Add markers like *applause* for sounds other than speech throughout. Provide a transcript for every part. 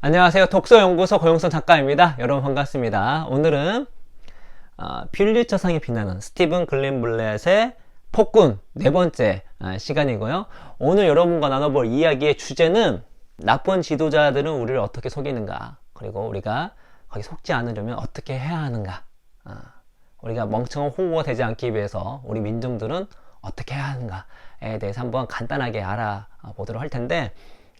안녕하세요. 독서연구소 고용선 작가입니다. 여러분 반갑습니다. 오늘은 어, 퓰리처상에 빛나는 스티븐 글린 블렛의 폭군 네 번째 아, 시간이고요. 오늘 여러분과 나눠볼 이야기의 주제는 나쁜 지도자들은 우리를 어떻게 속이는가 그리고 우리가 거기 속지 않으려면 어떻게 해야 하는가 아, 우리가 멍청한 홍보가 되지 않기 위해서 우리 민중들은 어떻게 해야 하는가에 대해서 한번 간단하게 알아보도록 할 텐데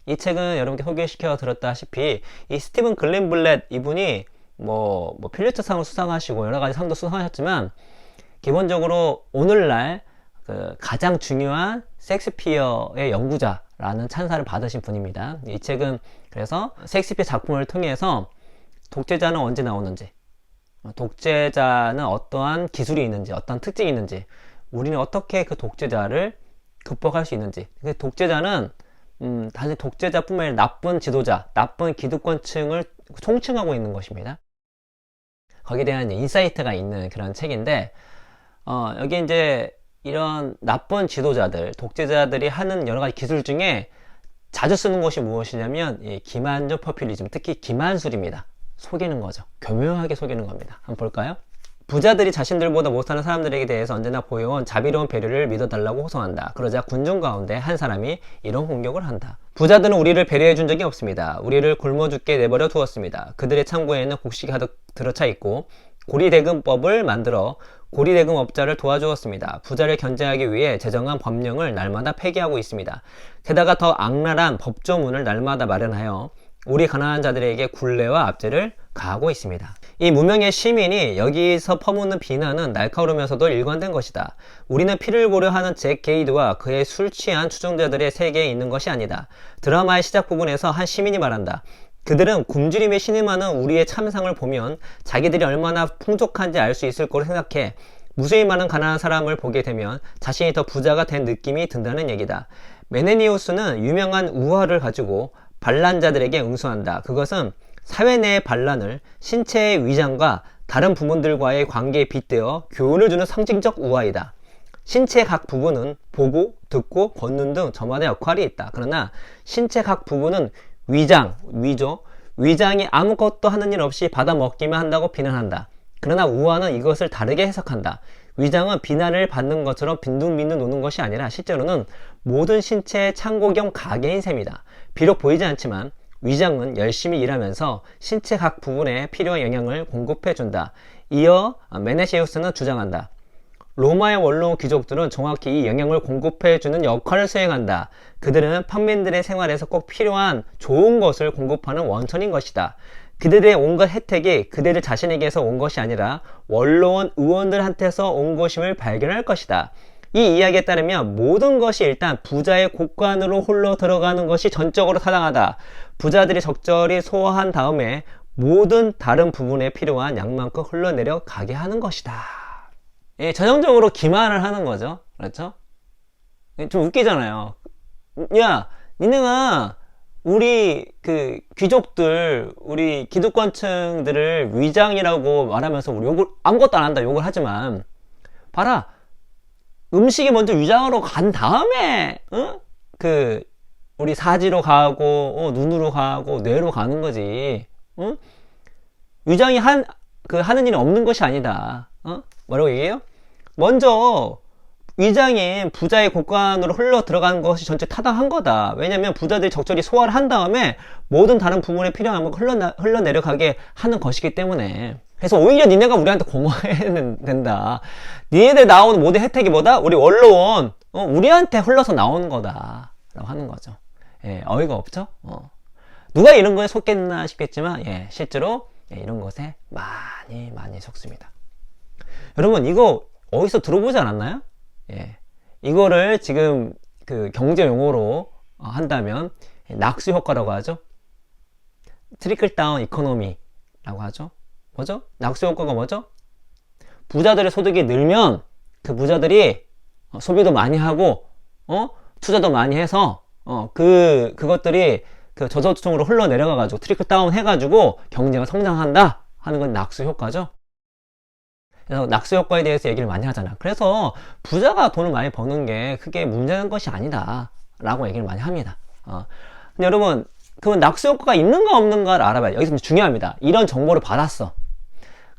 이 책은 여러분께 소개시켜 드렸다시피 이 스티븐 글린블렛 이분이 뭐, 뭐 필리처 상을 수상하시고 여러 가지 상도 수상하셨지만 기본적으로 오늘날 그 가장 중요한 섹스피어의 연구자라는 찬사를 받으신 분입니다. 이 책은 그래서 섹스피어 작품을 통해서 독재자는 언제 나오는지, 독재자는 어떠한 기술이 있는지, 어떤 특징이 있는지, 우리는 어떻게 그 독재자를 극복할 수 있는지. 그 독재자는 음, 단지 독재자뿐만 아니라 나쁜 지도자, 나쁜 기득권층을 총칭하고 있는 것입니다. 거기에 대한 인사이트가 있는 그런 책인데, 어, 여기 이제 이런 나쁜 지도자들, 독재자들이 하는 여러 가지 기술 중에 자주 쓰는 것이 무엇이냐면, 이 기만적 퍼퓰리즘, 특히 기만술입니다. 속이는 거죠. 교묘하게 속이는 겁니다. 한번 볼까요? 부자들이 자신들보다 못하는 사람들에게 대해서 언제나 보여온 자비로운 배려를 믿어달라고 호소한다. 그러자 군중 가운데 한 사람이 이런 공격을 한다. 부자들은 우리를 배려해 준 적이 없습니다. 우리를 굶어 죽게 내버려 두었습니다. 그들의 창고에는 곡식이 가득 들어차 있고 고리대금법을 만들어 고리대금업자를 도와주었습니다. 부자를 견제하기 위해 제정한 법령을 날마다 폐기하고 있습니다. 게다가 더 악랄한 법조문을 날마다 마련하여 우리 가난한 자들에게 굴레와 압제를 가하고 있습니다. 이 무명의 시민이 여기서 퍼붓는 비난은 날카로우면서도 일관된 것이다. 우리는 피를 보려 하는 잭 게이드와 그의 술 취한 추종자들의 세계에 있는 것이 아니다. 드라마의 시작 부분에서 한 시민이 말한다. 그들은 굶주림에 신음하는 우리의 참상을 보면 자기들이 얼마나 풍족한지 알 수 있을 거로 생각해 무수히 많은 가난한 사람을 보게 되면 자신이 더 부자가 된 느낌이 든다는 얘기다. 메네니우스는 유명한 우화를 가지고 반란자들에게 응수한다. 그것은 사회 내의 반란을 신체의 위장과 다른 부분들과의 관계에 빗대어 교훈을 주는 상징적 우화이다. 신체 각 부분은 보고, 듣고, 걷는 등 저마다 역할이 있다. 그러나 신체 각 부분은 위장, 위죠. 위장이 아무것도 하는 일 없이 받아먹기만 한다고 비난한다. 그러나 우화는 이것을 다르게 해석한다. 위장은 비난을 받는 것처럼 빈둥빈둥 노는 것이 아니라 실제로는 모든 신체의 창고 겸 가게인 셈이다. 비록 보이지 않지만 위장은 열심히 일하면서 신체 각 부분에 필요한 영양을 공급해준다. 이어 메네시우스는 주장한다. 로마의 원로 귀족들은 정확히 이 영양을 공급해주는 역할을 수행한다. 그들은 평민들의 생활에서 꼭 필요한 좋은 것을 공급하는 원천인 것이다. 그들의 온갖 혜택이 그들의 자신에게서 온 것이 아니라 원로원 의원들한테서 온 것임을 발견할 것이다. 이 이야기에 따르면 모든 것이 일단 부자의 곳간으로 홀러 들어가는 것이 전적으로 타당하다. 부자들이 적절히 소화한 다음에 모든 다른 부분에 필요한 양만큼 흘러내려 가게 하는 것이다. 예, 전형적으로 기만을 하는 거죠. 그렇죠? 예, 좀 웃기잖아요. 야, 니네가 우리 그 귀족들, 우리 기득권층들을 위장이라고 말하면서 우리 욕을 아무것도 안 한다 욕을 하지만 봐라 음식이 먼저 위장으로 간 다음에 어? 그 우리 사지로 가고 어, 눈으로 가고 뇌로 가는 거지. 어? 위장이 한 그 하는 일이 없는 것이 아니다. 어? 뭐라고 얘기해요? 먼저 위장인 부자의 곳간으로 흘러 들어가는 것이 전체 타당한 거다. 왜냐면 부자들이 적절히 소화를 한 다음에 모든 다른 부분에 필요한 걸 흘러, 흘러내려가게 하는 것이기 때문에. 그래서 오히려 니네가 우리한테 고마워해야 *laughs* 된다. 니네들 나오는 모든 혜택이 뭐다? 우리 원로원, 어, 우리한테 흘러서 나오는 거다. 라고 하는 거죠. 예, 어이가 없죠? 어. 누가 이런 거에 속겠나 싶겠지만, 예, 실제로 예, 이런 것에 많이 많이 속습니다. 여러분, 이거 어디서 들어보지 않았나요? 예. 이거를 지금 그 경제 용어로 어, 한다면 낙수 효과라고 하죠. 트리클 다운 이코노미라고 하죠. 뭐죠? 낙수 효과가 뭐죠? 부자들의 소득이 늘면 그 부자들이 어, 소비도 많이 하고 어 투자도 많이 해서 어 그 그것들이 그 저소득층으로 흘러 내려가 가지고 트리클 다운 해 가지고 경제가 성장한다 하는 건 낙수 효과죠. 그래서 낙수 효과에 대해서 얘기를 많이 하잖아. 그래서 부자가 돈을 많이 버는 게 크게 문제는 것이 아니다. 라고 얘기를 많이 합니다. 어. 근데 여러분, 그러면 낙수 효과가 있는가 없는가를 알아봐야 돼. 여기서 중요합니다. 이런 정보를 받았어.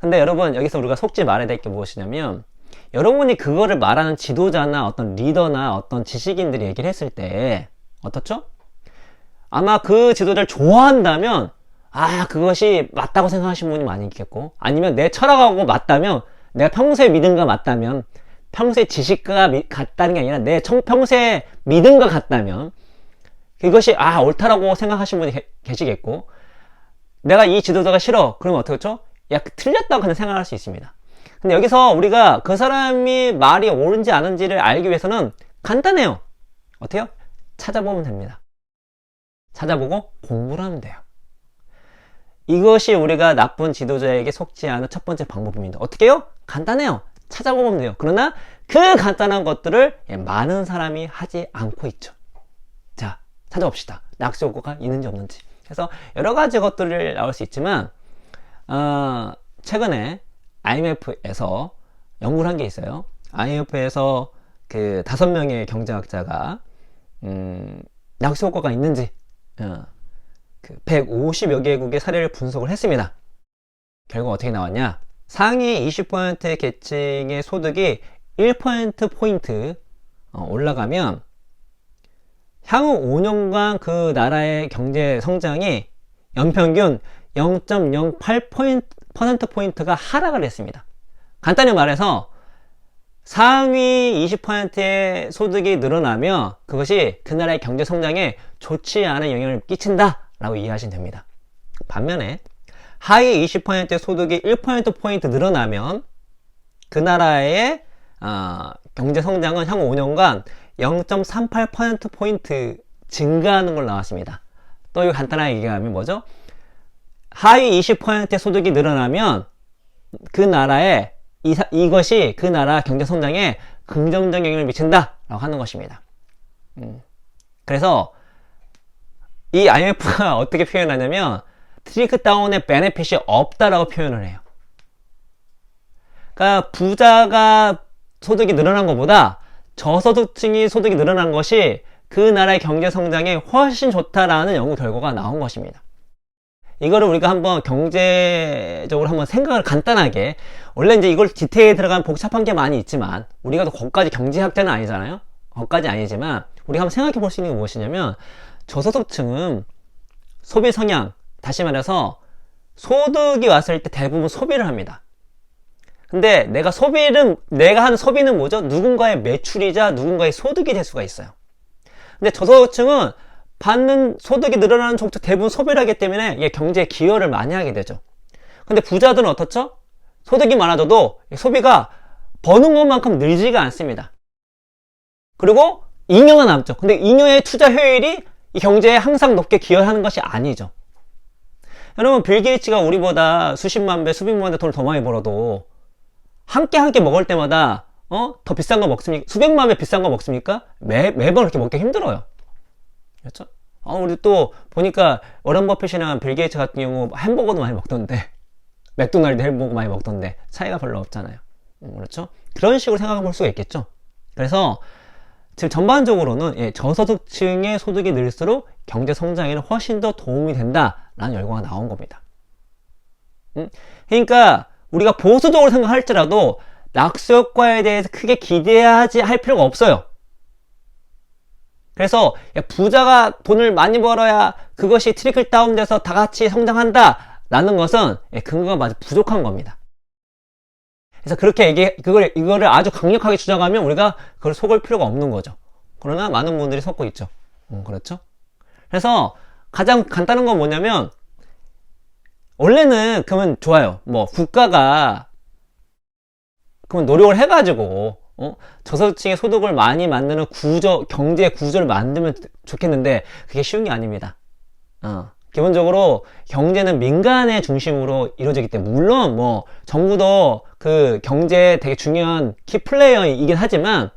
근데 여러분 여기서 우리가 속지 말아야 될 게 무엇이냐면 여러분이 그거를 말하는 지도자나 어떤 리더나 어떤 지식인들이 얘기를 했을 때 어떻죠? 아마 그 지도자를 좋아한다면 아 그것이 맞다고 생각하시는 분이 많이 있겠고 아니면 내 철학하고 맞다면 내가 평소에 거 맞다면 평소에 지식과 미- 같다는 게 아니라 내 청- 평소에 거 같다면 그것이 아 옳다라고 생각하시는 분이 계- 계시겠고 내가 이 지도자가 싫어 그러면 어떻겠죠? 야 틀렸다고 그냥 생각할 수 있습니다. 근데 여기서 우리가 그 사람이 말이 옳은지 아닌지를 알기 위해서는 간단해요. 어때요? 찾아보면 됩니다. 찾아보고 공부를 하면 돼요. 이것이 우리가 나쁜 지도자에게 속지 않은 첫 번째 방법입니다. 어떻게 해요? 간단해요. 찾아보면 돼요. 그러나 그 간단한 것들을 예, 많은 사람이 하지 않고 있죠. 자 찾아봅시다. 낙수 효과가 있는지 없는지. 그래서 여러 가지 것들을 나올 수 있지만 어, 최근에 IMF에서 연구를 한 게 있어요. IMF에서 그 다섯 명의 경제학자가 음, 낙수 효과가 있는지 어, 그 150여 개국의 사례를 분석을 했습니다. 결과 어떻게 나왔냐? 상위 20%의 계층의 소득이 1% 포인트 어, 올라가면 향후 5년간 그 나라의 경제 성장이 연평균 0.08%포인트가 하락을 했습니다. 간단히 말해서 상위 20%의 소득이 늘어나면 그것이 그 나라의 경제 성장에 좋지 않은 영향을 끼친다 라고 이해하시면 됩니다. 반면에 하위 20%의 소득이 1%포인트 늘어나면 그 나라의 어, 경제 성장은 향후 5년간 0.38%포인트 증가하는 걸로 나왔습니다. 또 이거 간단하게 얘기하면 뭐죠? 하위 20%의 소득이 늘어나면 그 나라에 이, 이것이 그 나라 경제 성장에 긍정적 영향을 미친다라고 하는 것입니다. 음. 그래서 이 IMF가 *laughs* 어떻게 표현하냐면 트리크 다운의 베네핏이 없다라고 표현을 해요. 그러니까 부자가 소득이 늘어난 것보다 저소득층이 소득이 늘어난 것이 그 나라의 경제 성장에 훨씬 좋다라는 연구 결과가 나온 것입니다. 이거를 우리가 한번 경제적으로 한번 생각을 간단하게 원래 이제 이걸 디테일에 들어가면 복잡한 게 많이 있지만 우리가 또 거기까지 경제학자는 아니잖아요. 거기까지 아니지만 우리가 한번 생각해 볼 수 있는 게 무엇이냐면 저소득층은 소비 성향 다시 말해서 소득이 왔을 때 대부분 소비를 합니다. 근데 내가 소비는 내가 한 소비는 뭐죠? 누군가의 매출이자 누군가의 소득이 될 수가 있어요. 근데 저소득층은 받는 소득이 늘어나는 쪽도 대부분 소비를 하기 때문에 이게 경제에 기여를 많이 하게 되죠. 근데 부자들은 어떻죠? 소득이 많아져도 소비가 버는 것만큼 늘지가 않습니다. 그리고 잉여가 남죠. 근데 잉여의 투자 효율이 이 경제에 항상 높게 기여하는 것이 아니죠. 여러분 빌 게이츠가 우리보다 수십만 배, 수백만 배 돈을 더 많이 벌어도 함께 함께 먹을 때마다 어? 더 비싼 거 먹습니까? 수백만 배 비싼 거 먹습니까? 매, 매번 그렇게 먹기 힘들어요. 그렇죠? 어, 우리 또 보니까 워런 버핏이나 빌 게이츠 같은 경우 햄버거도 많이 먹던데 *laughs* 맥도날드 햄버거 많이 먹던데 차이가 별로 없잖아요. 음, 그렇죠? 그런 식으로 생각해 볼 수가 있겠죠. 그래서 지금 전반적으로는 예, 저소득층의 소득이 늘수록 경제 성장에는 훨씬 더 도움이 된다라는 결과가 나온 겁니다. 음? 그러니까 우리가 보수적으로 생각할지라도 낙수 효과에 대해서 크게 기대하지 할 필요가 없어요. 그래서 야, 부자가 돈을 많이 벌어야 그것이 트리클 다운돼서 다 같이 성장한다 라는 것은 예, 근거가 마저 부족한 겁니다. 그래서 그렇게 얘기, 그걸, 이거를 아주 강력하게 주장하면 우리가 그걸 속을 필요가 없는 거죠. 그러나 많은 분들이 속고 있죠. 음, 그렇죠? 그래서 가장 간단한 건 뭐냐면, 원래는 그러면 좋아요. 뭐, 국가가, 그러면 노력을 해가지고, 어? 저소득층의 소득을 많이 만드는 구조, 경제 구조를 만들면 좋겠는데, 그게 쉬운 게 아닙니다. 어. 기본적으로 경제는 민간의 중심으로 이루어지기 때문에 물론 뭐 정부도 그 경제에 되게 중요한 키 플레이어이긴 하지만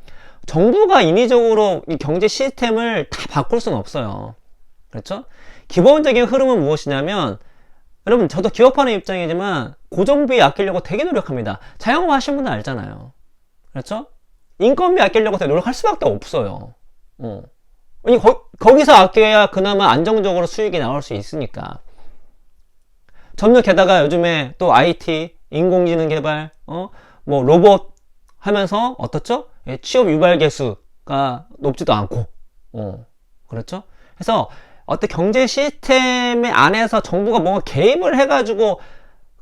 정부가 인위적으로 이 경제 시스템을 다 바꿀 수는 없어요. 그렇죠? 기본적인 흐름은 무엇이냐면 여러분 저도 기업하는 입장이지만 고정비 아끼려고 되게 노력합니다. 자영업 하신 분은 알잖아요. 그렇죠? 인건비 아끼려고 노력할 수밖에 없어요. 어. 거, 거기서 아껴야 그나마 안정적으로 수익이 나올 수 있으니까. 점점 게다가 요즘에 또 IT, 인공지능 개발, 어, 뭐 로봇 하면서 어떻죠? 예, 취업 유발 개수가 높지도 않고, 어, 그렇죠? 그래서 어떤 경제 시스템의 안에서 정부가 뭔가 개입을 해가지고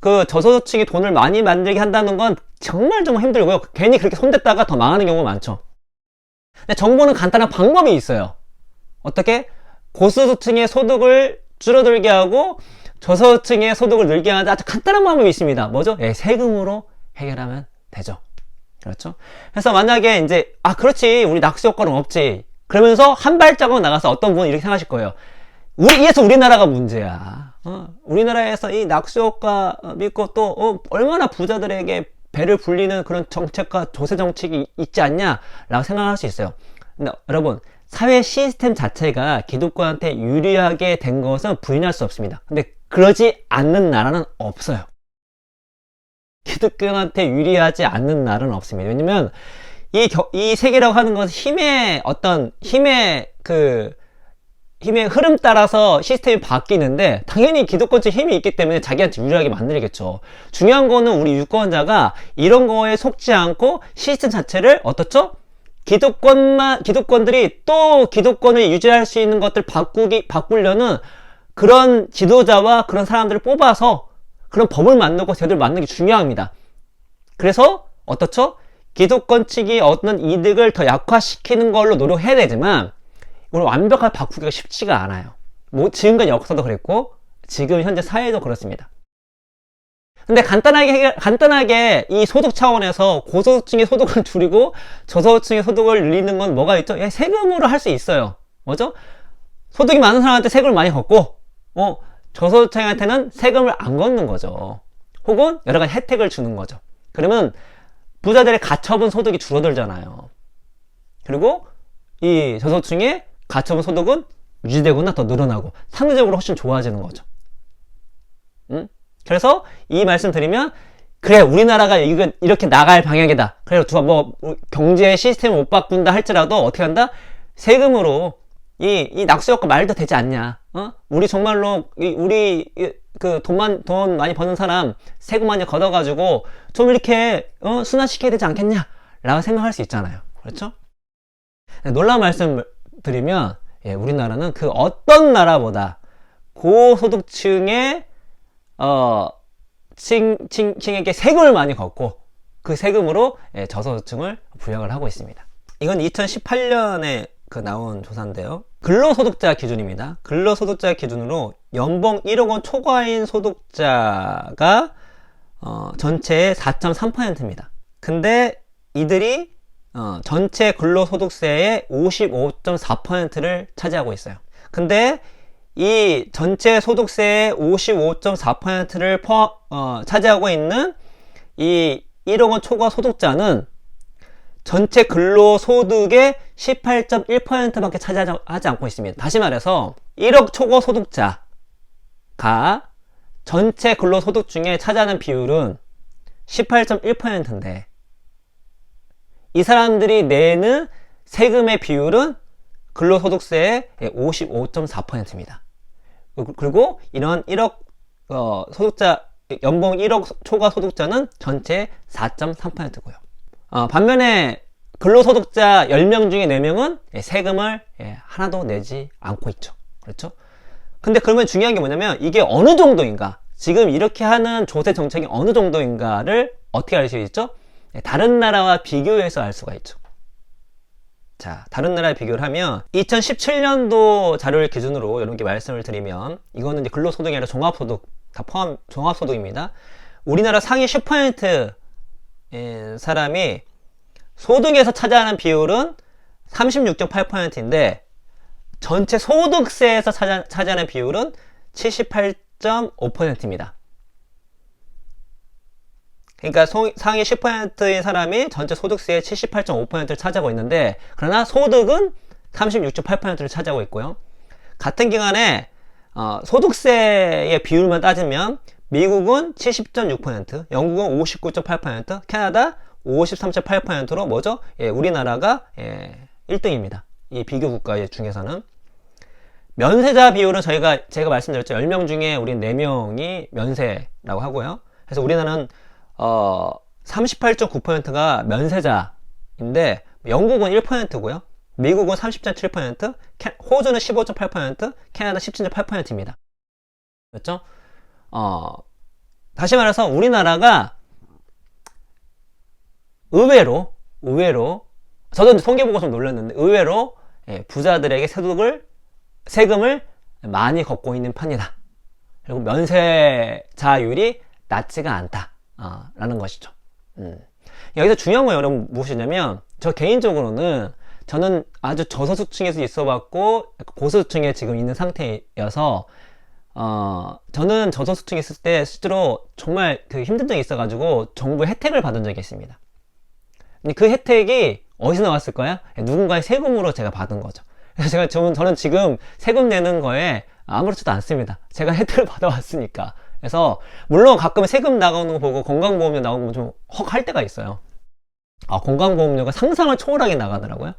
그 저소득층이 돈을 많이 만들게 한다는 건 정말 정말 힘들고요. 괜히 그렇게 손댔다가 더 망하는 경우가 많죠. 근데 정부는 간단한 방법이 있어요. 어떻게? 고소득층의 소득을 줄어들게 하고 저소득층의 소득을 늘게 하는 아주 간단한 방법이 있습니다. 뭐죠? 예, 세금으로 해결하면 되죠. 그렇죠? 그래서 만약에 이제 아 그렇지 우리 낙수 효과는 없지. 그러면서 한 발자국 나가서 어떤 분은 이렇게 생각하실 거예요. 우리 이래서 우리나라가 문제야. 어, 우리나라에서 이 낙수 효과 믿고 또 어, 얼마나 부자들에게 배를 불리는 그런 정책과 조세 정책이 있지 않냐라고 생각할 수 있어요. 근데 여러분 사회 시스템 자체가 기독교한테 유리하게 된 것은 부인할 수 없습니다. 근데 그러지 않는 나라는 없어요. 기독교한테 유리하지 않는 나라는 없습니다. 왜냐면 이, 겨, 이 세계라고 하는 것은 힘의 어떤 힘의 그 힘의 흐름 따라서 시스템이 바뀌는데 당연히 기독권적 힘이 있기 때문에 자기한테 유리하게 만들겠죠. 중요한 거는 우리 유권자가 이런 거에 속지 않고 시스템 자체를 어떻죠? 기독권만 기독권들이 또 기독권을 유지할 수 있는 것들 바꾸기 바꾸려는 그런 지도자와 그런 사람들을 뽑아서 그런 법을 만들고 제도를 만드는 게 중요합니다. 그래서 어떻죠? 기독권 측이 어떤 이득을 더 약화시키는 걸로 노력해야 되지만 이걸 완벽하게 바꾸기가 쉽지가 않아요. 뭐 지금까지 역사도 그랬고 지금 현재 사회도 그렇습니다. 근데 간단하게 해결- 간단하게 이 소득 차원에서 고소득층의 소득을 *laughs* 줄이고 저소득층의 소득을 늘리는 건 뭐가 있죠? 예, 세금으로 할 수 있어요. 뭐죠? 소득이 많은 사람한테 세금을 많이 걷고 어, 저소득층한테는 세금을 안 걷는 거죠. 혹은 여러 가지 혜택을 주는 거죠. 그러면 부자들의 가처분 소득이 줄어들잖아요. 그리고 이 저소득층의 가처분 소득은 유지되거나 더 늘어나고 상대적으로 훨씬 좋아지는 거죠. 응? 그래서 이 말씀 드리면 그래 우리나라가 이거 이렇게 나갈 방향이다. 그래 누가 뭐 경제 시스템을 못 바꾼다 할지라도 어떻게 한다? 세금으로 이, 이 낙수효과 말도 되지 않냐? 어? 우리 정말로 이, 우리 이, 그 돈만 돈 많이 버는 사람 세금 많이 걷어가지고 좀 이렇게 어? 순환시켜야 되지 않겠냐? 라고 생각할 수 있잖아요. 그렇죠? 놀라운 말씀 드리면 예, 우리나라는 그 어떤 나라보다 고소득층의 어, 층, 층, 층에게 세금을 많이 걷고 그 세금으로 예, 저소득층을 부양을 하고 있습니다. 이건 2018년에 그 나온 조사인데요. 근로소득자 기준입니다. 근로소득자 기준으로 연봉 1억 원 초과인 소득자가 어, 전체의 4.3%입니다. 근데 이들이 어, 전체 근로소득세의 55.4%를 차지하고 있어요. 근데 이 전체 소득세의 55.4%를 포함, 어, 차지하고 있는 이 1억 원 초과 소득자는 전체 근로소득의 18.1%밖에 차지하지 않고 있습니다. 다시 말해서 1억 초과 소득자가 전체 근로소득 중에 차지하는 비율은 18.1%인데 이 사람들이 내는 세금의 비율은 근로소득세의 55.4%입니다. 그리고 이런 1억 어, 소득자 연봉 1억 초과 소득자는 전체 4.3%고요. 어, 반면에 근로소득자 10명 중에 4명은 세금을 예, 하나도 내지 않고 있죠. 그렇죠? 근데 그러면 중요한 게 뭐냐면 이게 어느 정도인가? 지금 이렇게 하는 조세 정책이 어느 정도인가를 어떻게 알 수 있죠? 예, 다른 나라와 비교해서 알 수가 있죠. 자, 다른 나라에 비교를 하면 2017년도 자료를 기준으로 이렇게 말씀을 드리면 이거는 이제 근로소득이 아니라 종합소득 다 포함 종합소득입니다. 우리나라 상위 10%인 사람이 소득에서 차지하는 비율은 36.8%인데 전체 소득세에서 차지, 차지하는 비율은 78.5%입니다. 그러니까 소, 상위 10%의 사람이 전체 소득세의 78.5%를 차지하고 있는데 그러나 소득은 36.8%를 차지하고 있고요. 같은 기간에 어, 소득세의 비율만 따지면 미국은 70.6%, 영국은 59.8%, 캐나다 53.8%로 뭐죠? 예, 우리나라가 예, 1등입니다. 이 비교 국가 중에서는. 면세자 비율은 저희가, 제가 말씀드렸죠. 10명 중에 우리 4명이 면세라고 하고요. 그래서 우리나라는, 어, 38.9%가 면세자인데, 영국은 1%고요. 미국은 30.7%, 호주는 15.8%, 캐나다 17.8%입니다. 그렇죠? 어, 다시 말해서 우리나라가 의외로, 의외로, 저도 통계 보고 좀 놀랐는데, 의외로 예, 부자들에게 세금을, 세금을 많이 걷고 있는 편이다. 그리고 면세자율이 낮지가 않다. 어, 라는 것이죠. 음. 여기서 중요한 건 여러분 무엇이냐면, 저 개인적으로는 저는 아주 저소득층에서 있어 봤고, 고소득층에 지금 있는 상태여서, 어, 저는 저소득층에 있을 때 실제로 정말 그 힘든 적이 있어가지고 정부 혜택을 받은 적이 있습니다. 근데 그 혜택이 어디서 나왔을까요? 누군가의 세금으로 제가 받은 거죠. 그래서 제가 저는, 저는 지금 세금 내는 거에 아무렇지도 않습니다. 제가 혜택을 *laughs* 받아왔으니까. 그래서 물론 가끔 세금 나가는 거 보고 건강보험료 나오면 좀헉 할 때가 있어요. 아, 건강보험료가 상상을 초월하게 나가더라고요.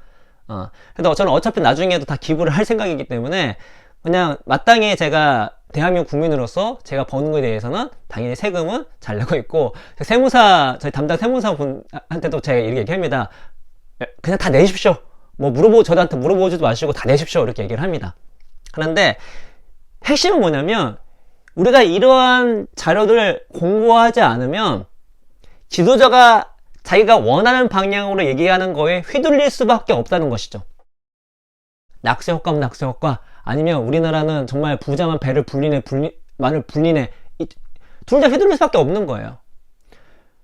어, 근데 저는 어차피 나중에도 다 기부를 할 생각이기 때문에 그냥 마땅히 제가 대한민국 국민으로서 제가 버는 거에 대해서는 당연히 세금은 잘 내고 있고 세무사 저희 담당 세무사 분한테도 제가 이렇게 얘기합니다. 그냥 다 내십시오. 뭐 물어보 저한테 물어보지도 마시고 다 내십시오 이렇게 얘기를 합니다. 그런데 핵심은 뭐냐면 우리가 이러한 자료들을 공부하지 않으면 지도자가 자기가 원하는 방향으로 얘기하는 거에 휘둘릴 수밖에 없다는 것이죠. 낙세 효과면 낙세 효과 아니면 우리나라는 정말 부자만 배를 불리네 불리 만을 불리네 둘 다 휘둘릴 수밖에 없는 거예요.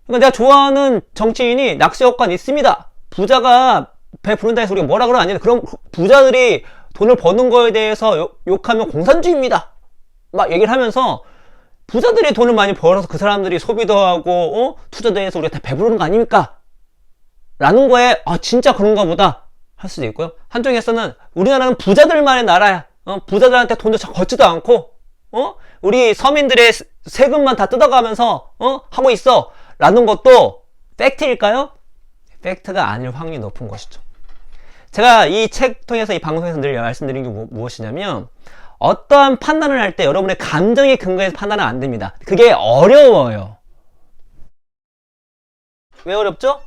그러니까 내가 좋아하는 정치인이 낙세 효과는 있습니다. 부자가 배 부른다 해서 우리가 뭐라 돼. 그럼 부자들이 돈을 버는 거에 대해서 욕, 욕하면 공산주의입니다. 막 얘기를 하면서 부자들이 돈을 많이 벌어서 그 사람들이 소비도 하고 어? 투자도 해서 우리가 다 배부르는 거 아닙니까? 라는 거에 아 진짜 그런가 보다 할 수도 있고요. 한쪽에서는 우리나라는 부자들만의 나라야. 어? 부자들한테 돈도 걷지도 않고 어? 우리 서민들의 세금만 다 뜯어가면서 어? 하고 있어. 라는 것도 팩트일까요? 팩트가 아닐 확률이 높은 것이죠. 제가 이 책 통해서 이 방송에서 늘 말씀드린 게 무, 무엇이냐면 어떠한 판단을 할 때 여러분의 감정에 근거해서 판단은 안 됩니다. 그게 어려워요. 왜 어렵죠?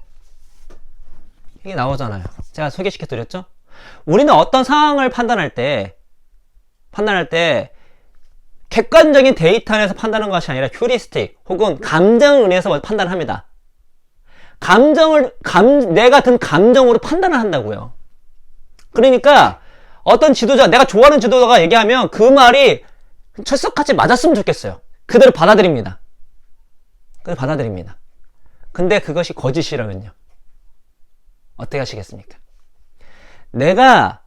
이게 나오잖아요. 제가 소개시켜 드렸죠? 우리는 어떤 상황을 판단할 때, 판단할 때, 객관적인 데이터 안에서 판단하는 것이 아니라 휴리스틱 혹은 감정을 의해서 판단합니다. 감정을, 감, 내가 든 감정으로 판단을 한다고요. 그러니까 어떤 지도자, 내가 좋아하는 지도자가 얘기하면 그 말이 철석같이 맞았으면 좋겠어요. 그대로 받아들입니다. 그대로 받아들입니다. 근데 그것이 거짓이라면요. 어떻게 하시겠습니까? 내가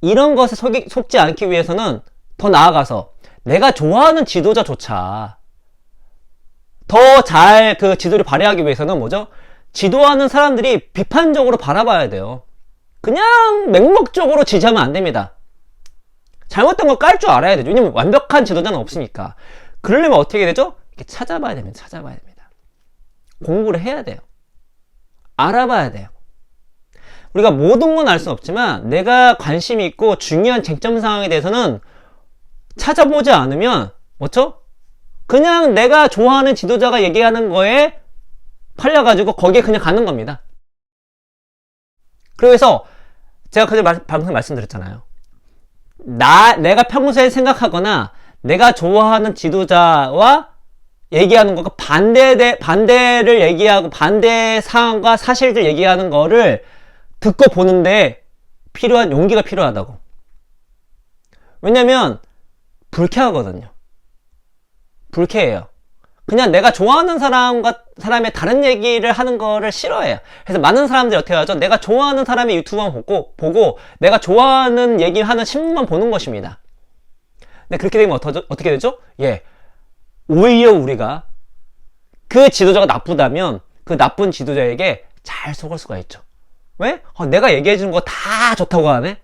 이런 것에 속이, 속지 않기 위해서는 더 나아가서 내가 좋아하는 지도자조차 더 잘 그 지도를 발휘하기 위해서는 뭐죠? 지도하는 사람들이 비판적으로 바라봐야 돼요. 그냥 맹목적으로 지지하면 안 됩니다. 잘못된 거 깔 줄 알아야 되죠. 왜냐면 완벽한 지도자는 없으니까. 그러려면 어떻게 되죠? 이렇게 찾아봐야 됩니다. 찾아봐야 됩니다. 공부를 해야 돼요. 알아봐야 돼요. 우리가 모든 건 알 수 없지만 내가 관심이 있고 중요한 쟁점 상황에 대해서는 찾아보지 않으면 뭐죠? 그냥 내가 좋아하는 지도자가 얘기하는 거에 팔려가지고 거기에 그냥 가는 겁니다. 그래서 제가 그때 방금 말씀드렸잖아요. 나, 내가 평소에 생각하거나 내가 좋아하는 지도자와 얘기하는 것과 반대, 반대를 얘기하고 반대 상황과 사실들 얘기하는 거를 듣고 보는데 필요한 용기가 필요하다고. 왜냐면 불쾌하거든요. 불쾌해요. 그냥 내가 좋아하는 사람과 사람의 다른 얘기를 하는 거를 싫어해요. 그래서 많은 사람들이 어떻게 하죠? 내가 좋아하는 사람의 유튜브만 보고, 보고, 내가 좋아하는 얘기를 하는 신문만 보는 것입니다. 근데 그렇게 되면 어떠, 어떻게 되죠? 예. 오히려 우리가 그 지도자가 나쁘다면 그 나쁜 지도자에게 잘 속을 수가 있죠. 왜? 어, 내가 얘기해 주는 거 다 좋다고 하네?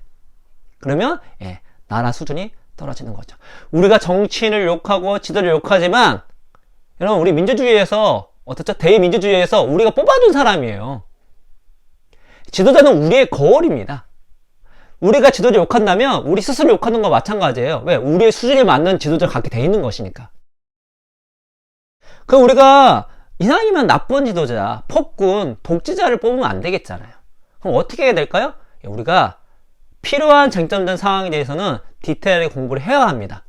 그러면, 예, 나라 수준이 떨어지는 거죠. 우리가 정치인을 욕하고 지도를 욕하지만, 여러분 우리 민주주의에서 어떻죠? 대민주주의에서 우리가 뽑아준 사람이에요. 지도자는 우리의 거울입니다. 우리가 지도자 욕한다면 우리 스스로 욕하는 거 마찬가지예요. 왜? 우리의 수준에 맞는 지도자를 갖게 돼 있는 것이니까. 그 우리가 이상이면 나쁜 지도자, 폭군, 독지자를 뽑으면 안 되겠잖아요. 그럼 어떻게 해야 될까요? 예, 우리가 필요한 쟁점된 상황에 대해서는 디테일하게 공부를 해야 합니다.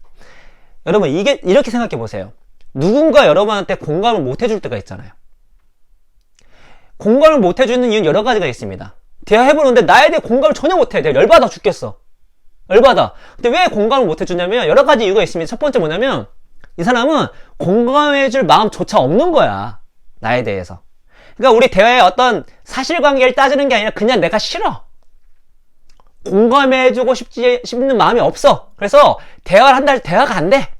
여러분, 이게, 이렇게 생각해 보세요. 누군가 여러분한테 공감을 못 해줄 때가 있잖아요. 공감을 못 해주는 이유는 여러 가지가 있습니다. 대화해보는데 나에 대해 공감을 전혀 못해. 내가 열받아 죽겠어. 열받아. 근데 왜 공감을 못 해주냐면 여러 가지 이유가 있습니다. 첫 번째 뭐냐면 이 사람은 공감해줄 마음조차 없는 거야. 나에 대해서. 그러니까 우리 대화의 어떤 사실관계를 따지는 게 아니라 그냥 내가 싫어. 공감해주고 싶지, 싶는 마음이 없어. 그래서 대화를 한다 해서 대화가 안 돼.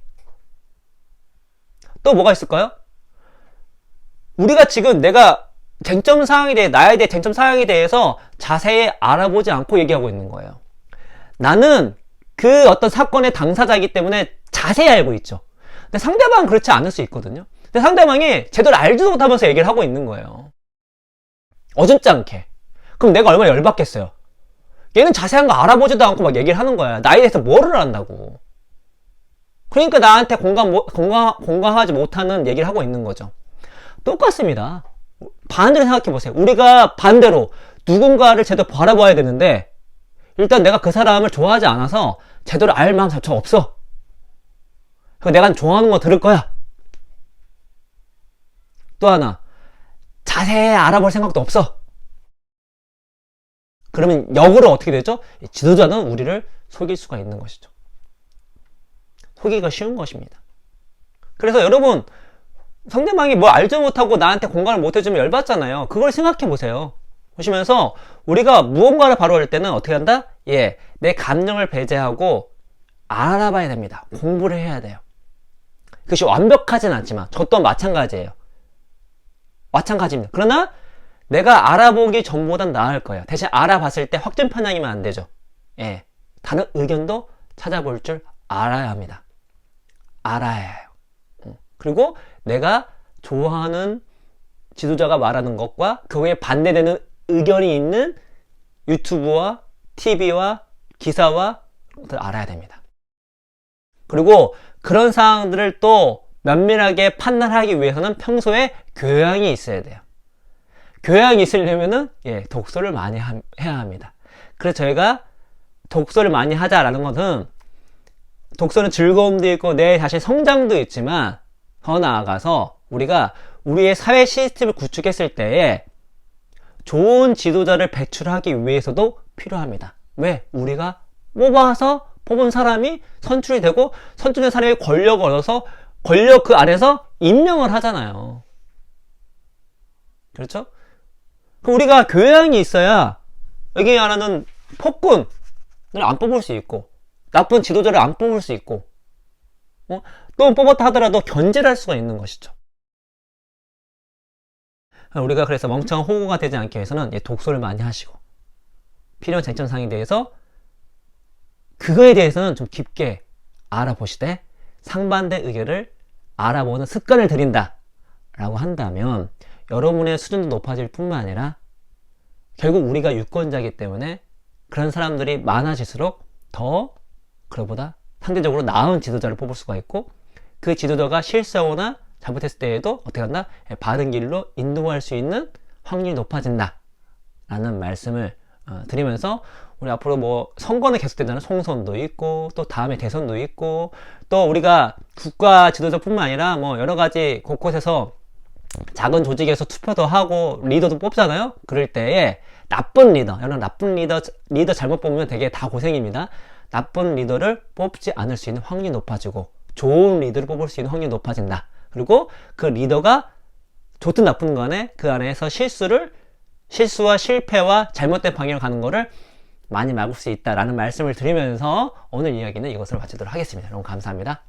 또 뭐가 있을까요? 우리가 지금 내가 쟁점 사항에 대해, 나에 대해 쟁점 사항에 대해서 자세히 알아보지 않고 얘기하고 있는 거예요. 나는 그 어떤 사건의 당사자이기 때문에 자세히 알고 있죠. 근데 상대방은 그렇지 않을 수 있거든요. 근데 상대방이 제대로 알지도 못하면서 얘기를 하고 있는 거예요. 어줍지 않게. 그럼 내가 얼마나 열받겠어요. 얘는 자세한 거 알아보지도 않고 막 얘기를 하는 거야. 나에 대해서 뭐를 안다고. 그러니까 나한테 공감, 못- 공감, 공감하지 못하는 얘기를 하고 있는 거죠. 똑같습니다. 반대로 생각해 보세요. 우리가 반대로 누군가를 제대로 바라봐야 되는데, 일단 내가 그 사람을 좋아하지 않아서 제대로 알 마음 자체가 없어. 그럼 내가 좋아하는 거 들을 거야. 또 하나, 자세히 알아볼 생각도 없어. 그러면 역으로 어떻게 되죠? 이 지도자는 우리를 속일 수가 있는 것이죠. 속이기가 쉬운 것입니다. 그래서 여러분, 상대방이 뭐 알지 못하고 나한테 공감을 못 해주면 열받잖아요. 그걸 생각해 보세요. 보시면서 우리가 무언가를 바로 할 때는 어떻게 한다? 예, 내 감정을 배제하고 알아봐야 됩니다. 공부를 해야 돼요. 그것이 완벽하진 않지만 저 또한 마찬가지예요. 마찬가지입니다. 그러나 내가 알아보기 전보단 나을 거예요. 대신 알아봤을 때 확정 편향이면 안 되죠. 예. 다른 의견도 찾아볼 줄 알아야 합니다. 알아야 해요. 음. 그리고 내가 좋아하는 지도자가 말하는 것과 그거에 반대되는 의견이 있는 유튜브와 TV와 기사와 알아야 됩니다. 그리고 그런 상황들을 또 면밀하게 판단하기 위해서는 평소에 교양이 있어야 돼요. 교양이 있으려면은 예, 독서를 많이 하- 해야 합니다. 그래서 저희가 독서를 많이 하자라는 것은 독서는 즐거움도 있고 내 자신 성장도 있지만 더 나아가서 우리가 우리의 사회 시스템을 구축했을 때에 좋은 지도자를 배출하기 위해서도 필요합니다. 왜? 우리가 뽑아서 뽑은 사람이 선출이 되고 선출된 사람이 권력을 얻어서 권력 그 안에서 임명을 하잖아요. 그렇죠? 우리가 교양이 있어야 여기 말하는 폭군을 안 뽑을 수 있고 나쁜 지도자를 안 뽑을 수 있고 어? 또 뽑았다 하더라도 견제를 할 수가 있는 것이죠. 우리가 그래서 멍청한 호구가 되지 않기 위해서는 예, 독서를 많이 하시고 필요한 쟁점상에 대해서 그거에 대해서는 좀 깊게 알아보시되 상반된 의견을 알아보는 습관을 들인다 라고 한다면 여러분의 수준도 높아질 뿐만 아니라 결국 우리가 유권자이기 때문에 그런 사람들이 많아질수록 더 그보다 상대적으로 나은 지도자를 뽑을 수가 있고 그 지도자가 실수하거나 잘못했을 때에도 어떻게 한다? 예, 바른 길로 인도할 수 있는 확률이 높아진다 라는 말씀을 어, 드리면서 우리 앞으로 뭐 선거는 계속되잖아요. 총선도 있고 또 다음에 대선도 있고 또 우리가 국가 지도자뿐만 아니라 뭐 여러 가지 곳곳에서 작은 조직에서 투표도 하고 리더도 뽑잖아요. 그럴 때에 나쁜 리더, 여러분 나쁜 리더 리더 잘못 뽑으면 되게 다 고생입니다. 나쁜 리더를 뽑지 않을 수 있는 확률이 높아지고 좋은 리더를 뽑을 수 있는 확률이 높아진다. 그리고 그 리더가 좋든 나쁜 간에 그 안에서 실수를 실수와 실패와 잘못된 방향으로 가는 거를 많이 막을 수 있다라는 말씀을 드리면서 오늘 이야기는 이것으로 마치도록 하겠습니다. 여러분 감사합니다.